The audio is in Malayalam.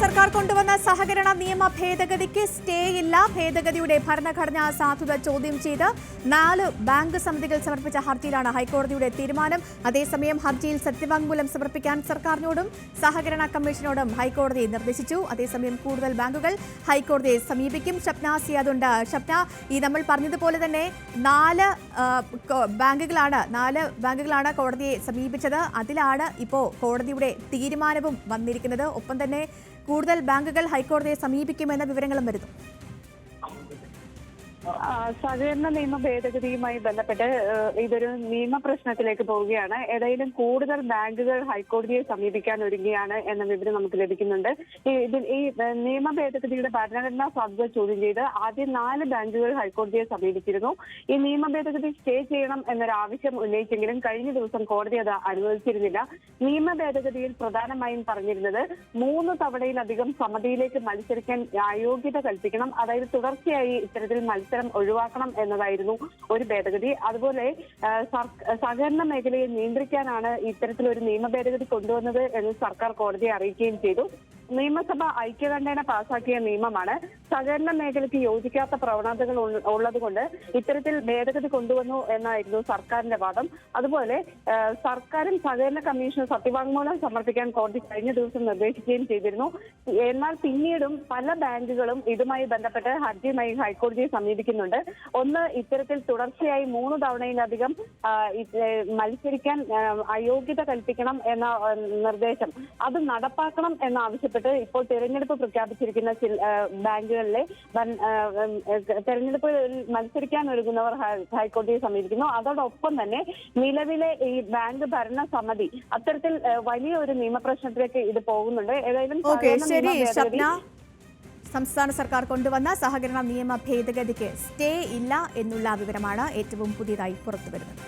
സർക്കാർ കൊണ്ടുവന്ന സഹകരണ നിയമ ഭേദഗതിക്ക് സ്റ്റേ ഇല്ല ഭേദഗതിയുടെ ഭരണഘടനാ സാധുത ചോദ്യം ചെയ്ത് നാല് ബാങ്ക് സമിതികൾ സമർപ്പിച്ച ഹർജിയിലാണ് ഹൈക്കോടതിയുടെ തീരുമാനം. അതേസമയം ഹർജിയിൽ സത്യവാങ്മൂലം സമർപ്പിക്കാൻ സർക്കാരിനോടും സഹകരണ കമ്മീഷനോടും ഹൈക്കോടതി നിർദ്ദേശിച്ചു. അതേസമയം കൂടുതൽ ബാങ്കുകൾ ഹൈക്കോടതിയെ സമീപിക്കും. ഷപ്ന സിയാദുണ്ട്. ഷപ്ന ഈ നമ്മൾ പറഞ്ഞതുപോലെ തന്നെ നാല് ബാങ്കുകളാണ് നാല് ബാങ്കുകളാണ് കോടതിയെ സമീപിച്ചത്. അതിലാണ് ഇപ്പോൾ കോടതിയുടെ തീരുമാനവും വന്നിരിക്കുന്നത്. ഒപ്പം തന്നെ കൂടുതൽ ബാങ്കുകൾ ഹൈക്കോടതിയെ സമീപിക്കുമെന്ന വിവരങ്ങളും വരുന്നു. സഹകരണ നിയമ ഭേദഗതിയുമായി ബന്ധപ്പെട്ട് ഇതൊരു നിയമ പ്രശ്നത്തിലേക്ക് പോവുകയാണ്. ഏതായാലും കൂടുതൽ ബാങ്കുകൾ ഹൈക്കോടതിയെ സമീപിക്കാൻ ഒരുങ്ങിയാണ് എന്ന വിവരം നമുക്ക് ലഭിക്കുന്നുണ്ട്. ഇതിൽ ഈ നിയമ ഭേദഗതിയുടെ ഭരണഘടനാ സാധ്യത ചോദ്യം ചെയ്ത് ആദ്യം നാല് ബാങ്കുകൾ ഹൈക്കോടതിയെ സമീപിച്ചിരുന്നു. ഈ നിയമ ഭേദഗതി സ്റ്റേ ചെയ്യണം എന്നൊരു ആവശ്യം ഉന്നയിച്ചെങ്കിലും കഴിഞ്ഞ ദിവസം കോടതി അത് അനുവദിച്ചിരുന്നില്ല. നിയമ ഭേദഗതിയിൽ പ്രധാനമായും പറഞ്ഞിരുന്നത് മൂന്ന് തവണയിലധികം സമിതിയിലേക്ക് മത്സരിക്കാൻ അയോഗ്യത കൽപ്പിക്കണം. അതായത് തുടർച്ചയായി ഇത്തരത്തിൽ മത്സരം ഒഴിവാക്കണം എന്നതായിരുന്നു ഒരു ഭേദഗതി. അതുപോലെ സഹകരണ മേഖലയെ നിയന്ത്രിക്കാനാണ് ഇത്തരത്തിലൊരു നിയമ ഭേദഗതി കൊണ്ടുവന്നത് എന്ന് സർക്കാർ കോടതിയെ അറിയിക്കുകയും ചെയ്തു. നിയമസഭ ഐക്യകണ്ഠേന പാസാക്കിയ നിയമമാണ്. സഹകരണ മേഖലയ്ക്ക് യോജിക്കാത്ത പ്രവണതകൾ ഉള്ളതുകൊണ്ട് ഇത്തരത്തിൽ ഭേദഗതി കൊണ്ടുവന്നു എന്നായിരുന്നു സർക്കാരിന്റെ വാദം. അതുപോലെ സർക്കാരും സഹകരണ കമ്മീഷനും സത്യവാങ്മൂലം സമർപ്പിക്കാൻ കോടതി കഴിഞ്ഞ ദിവസം നിർദ്ദേശിക്കുകയും ചെയ്തിരുന്നു. എന്നാൽ പിന്നീടും പല ബാങ്കുകളും ഇതുമായി ബന്ധപ്പെട്ട് ഹർജിയുമായി ഹൈക്കോടതിയെ സമീപിക്കുന്നുണ്ട്. ഒന്ന് ഇത്തരത്തിൽ തുടർച്ചയായി മൂന്ന് തവണയിലധികം മത്സരിക്കാൻ അയോഗ്യത കൽപ്പിക്കണം എന്ന നിർദ്ദേശം. അത് നടപ്പാക്കണം എന്നാവശ്യപ്പെട്ട് ഇപ്പോൾ തെരഞ്ഞെടുപ്പ് പ്രഖ്യാപിച്ചിരിക്കുന്ന ചില ബാങ്കുകളിലെ തെരഞ്ഞെടുപ്പിൽ മത്സരിക്കാൻ ഒരുങ്ങുന്നവർ ഹൈക്കോടതിയെ സമീപിക്കുന്നു. അതോടൊപ്പം തന്നെ നിലവിലെ ഈ ബാങ്ക് ഭരണ സമിതി അത്തരത്തിൽ വലിയ ഒരു നിയമപ്രശ്നത്തിലേക്ക് ഇത് പോകുന്നുണ്ട്. ഏതായാലും ശരി സംസ്ഥാന സർക്കാർ കൊണ്ടുവന്ന സഹകരണ നിയമ ഭേദഗതിക്ക് സ്റ്റേ ഇല്ല എന്നുള്ള വിവരമാണ് ഏറ്റവും പുതിയതായി പുറത്തുവരുന്നത്.